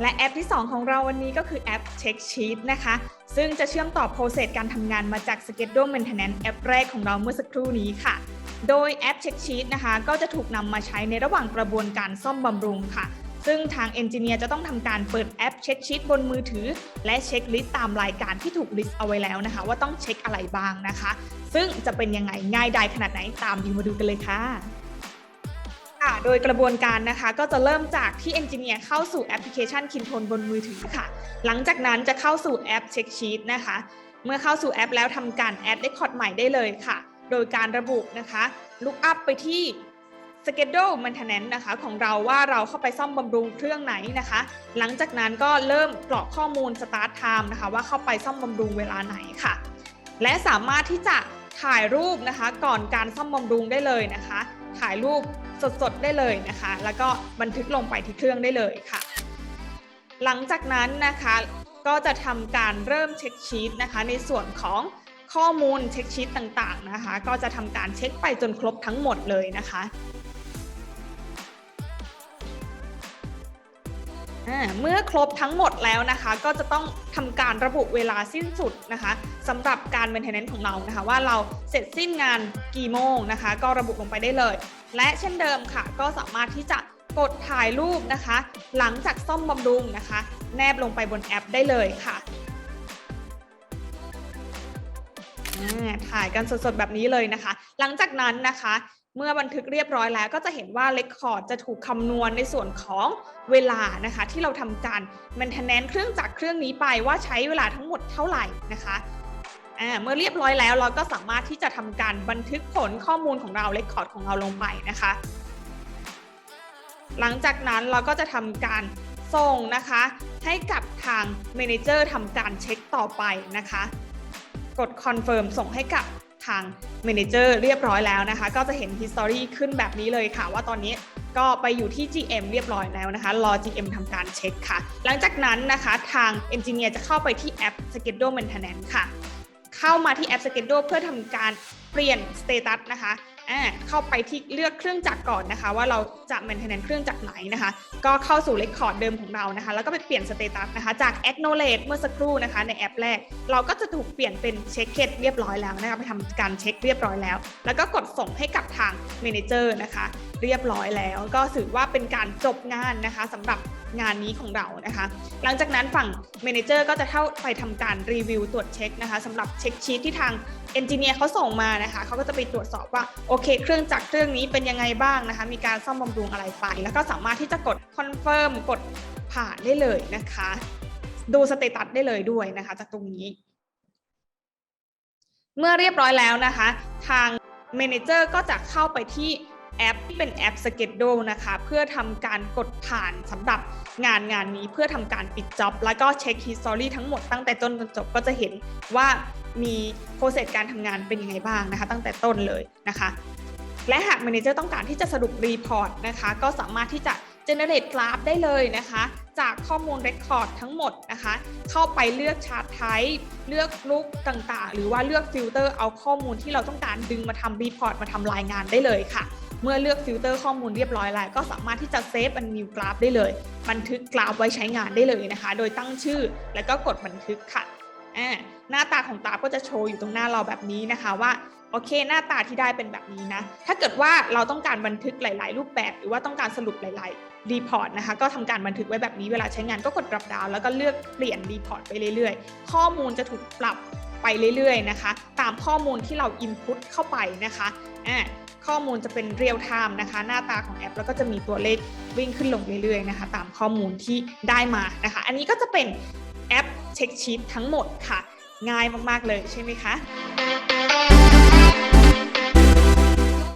และแอปที่ 2 ของเราวันนี้ก็คือแอป Check Sheet นะคะ ซึ่งจะเชื่อมต่อโปรเซสการทำงานมาจาก Schedule Maintenance แอปแรกของเราเมื่อสักครู่นี้ค่ะ โดยแอป Check Sheet นะคะ ก็จะถูกนำมาใช้ในระหว่างกระบวนการซ่อมบำรุงค่ะ ซึ่งทางเอนจิเนียร์จะต้องทำการเปิดแอปเช็คชีตบนมือถือ และเช็คลิสต์ตามรายการที่ถูกลิสต์เอาไว้แล้วนะคะ ว่าต้องเช็คอะไรบ้างนะคะ ซึ่งจะเป็นยังไงง่ายดายขนาดไหนตามดิวมาดูกันเลยค่ะ ค่ะ โดยกระบวนการนะคะก็จะเริ่มจากที่เอนจิเนียร์เข้าสู่แอปพลิเคชันคินโทนบนมือถือค่ะ หลังจากนั้นจะเข้าสู่แอปเช็คชีตนะคะ เมื่อเข้าสู่แอปแล้วทำการแอดเรคคอร์ดใหม่ได้เลยค่ะ โดยการระบุนะคะลุกอัพไปที่ Schedule Maintenance นะคะของเราว่าเราเข้าไปซ่อมบำรุงเครื่องไหนนะคะ หลังจากนั้นก็เริ่มกรอกข้อมูล Start Time นะคะว่าเข้าไปซ่อมบำรุงเวลาไหนค่ะ และสามารถที่จะถ่ายรูปนะคะก่อนการซ่อมบำรุงได้เลยนะคะ ถ่ายรูป สดๆได้เลยนะคะ แล้วก็บันทึกลงไปที่เครื่องได้เลยค่ะ หลังจากนั้นนะคะก็จะทำการเริ่มเช็คชีตนะคะ ในส่วนของข้อมูลเช็คชีตต่างๆนะคะ ก็จะทำการเช็คไปจนครบทั้งหมดเลยนะคะ เมื่อครบทั้งหมดแล้วนะคะ ก็จะต้องทำการระบุเวลาสิ้นสุดนะคะสำหรับการ maintenance ของเรานะคะ ว่าเราเสร็จสิ้นงานกี่โมงนะคะ ก็ระบุลงไปได้เลย และเช่นเดิมค่ะ ก็สามารถที่จะกดถ่ายรูปนะคะ หลังจากซ่อมบำรุงนะคะ แนบลงไปบนแอปได้เลยค่ะถ่ายกันสดๆแบบนี้เลยนะคะ หลังจากนั้นนะคะ เมื่อบันทึกเรียบร้อยแล้วก็จะเห็นว่าเรคคอร์ดจะถูกคำนวณในส่วนของเวลานะคะ ที่เราทำการ maintenance เครื่องจักรเครื่องนี้ไปว่าใช้เวลาทั้งหมดเท่าไหร่นะคะเมื่อเรียบร้อยแล้วเราก็สามารถที่จะทำการบันทึกผลข้อมูลของเราเรคคอร์ดของเราลงไปนะคะ หลังจากนั้นเราก็จะทำการส่งนะคะ ให้กับทาง Manager ทำการเช็คต่อไปนะคะ กด Confirm ส่งให้กับ ทาง Manager เรียบร้อยแล้วนะคะ ก็จะเห็น History ขึ้นแบบนี้เลยค่ะ ว่าตอนนี้ก็ไปอยู่ที่ GM เรียบร้อยแล้วนะคะ รอ GM ทำการเช็คค่ะ หลังจากนั้นนะคะทาง Engineer จะเข้าไปที่แอป Schedule Maintenance ค่ะ เข้ามาที่แอป Schedule เพื่อทำการเปลี่ยน Status นะคะ อ่าเข้าไปที่เลือกเครื่องจักรก่อนนะคะ ว่าเราจะ maintenance เครื่องจักรไหนนะคะ ก็เข้าสู่ record เดิมของเรานะคะ แล้วก็ไปเปลี่ยน status นะคะ จาก acknowledge เมื่อสักครู่นะคะ ในแอปแรก เราก็จะถูกเปลี่ยนเป็น check it เรียบร้อยแล้วนะคะไปทำการเช็คเรียบร้อยแล้ว แล้วก็กดส่งให้กับทาง manager นะคะ เรียบร้อยแล้ว ก็ถือว่าเป็นการจบงานนะคะสำหรับ งานนี้ของเรานะคะ หลังจากนั้นฝั่ง Manager ก็จะเข้าไปทำการรีวิวตรวจเช็คนะคะสำหรับเช็คชีตที่ทาง Engineer เขาส่งมานะคะเขาก็จะไปตรวจสอบว่าโอเค เครื่องจักรเครื่องนี้เป็นยังไงบ้างนะคะ มีการซ่อมบำรุงอะไรไป แล้วก็สามารถที่จะกด Confirm กดผ่านได้เลยนะคะ ดูสเตตัสได้เลยด้วยนะคะ จากตรงนี้ เมื่อเรียบร้อยแล้วนะคะ ทาง Manager ก็จะเข้าไปที่ แอปที่เป็นแอป Schedule นะคะ เพื่อทำการกดผ่านสำหรับงานงานนี้เพื่อทำการปิดจ็อบแล้วก็เช็ค history ทั้งหมดตั้งแต่ต้นจนจบก็จะเห็นว่ามีโปรเซสการทำงานเป็นยังไงบ้างนะคะ ตั้งแต่ต้นเลยนะคะ และหาก Manager ต้องการที่จะสรุปรีพอร์ตนะคะ ก็สามารถที่จะ generate graph ได้เลยนะคะ จากข้อมูล Record ทั้งหมดนะคะ เข้าไปเลือก Chart Type เลือกลุกต่างๆ หรือว่าเลือกฟิลเตอร์เอาข้อมูลที่เราต้องการดึงมาทำรีพอร์ตมาทำรายงานได้เลยค่ะ เมื่อเลือกฟิลเตอร์ข้อมูลเรียบร้อยแล้ว ก็สามารถที่จะเซฟ and new graph ได้เลย บันทึกกราฟไว้ใช้งานได้เลยนะคะ โดยตั้งชื่อแล้วก็กดบันทึกค่ะอ่าหน้าตาของกราฟก็จะโชว์อยู่ตรงหน้าเราแบบนี้นะคะว่า โอเค หน้าตาที่ได้เป็นแบบนี้นะ ถ้าเกิดว่าเราต้องการบันทึกหลาย ๆ รูปแบบ หรือว่าต้องการสรุปหลาย ๆ รีพอร์ตนะคะ ก็ทำการบันทึกไว้แบบนี้เวลาใช้งานก็กด drop down แล้วก็เลือกเปลี่ยนรีพอร์ตไปเรื่อย ๆ ข้อมูลจะถูกปรับไปเรื่อย ๆ นะคะ ตามข้อมูลที่เรา input เข้าไปนะคะอ่าข้อมูลจะเป็น real time นะคะ หน้าตาของแอป แล้วก็จะมีตัวเลขวิ่งขึ้นลงเรื่อย ๆ นะคะ ตามข้อมูลที่ได้มานะคะ อันนี้ก็จะเป็นแอปเช็คชีตทั้งหมดค่ะ ง่ายมาก ๆ เลยใช่ไหมคะ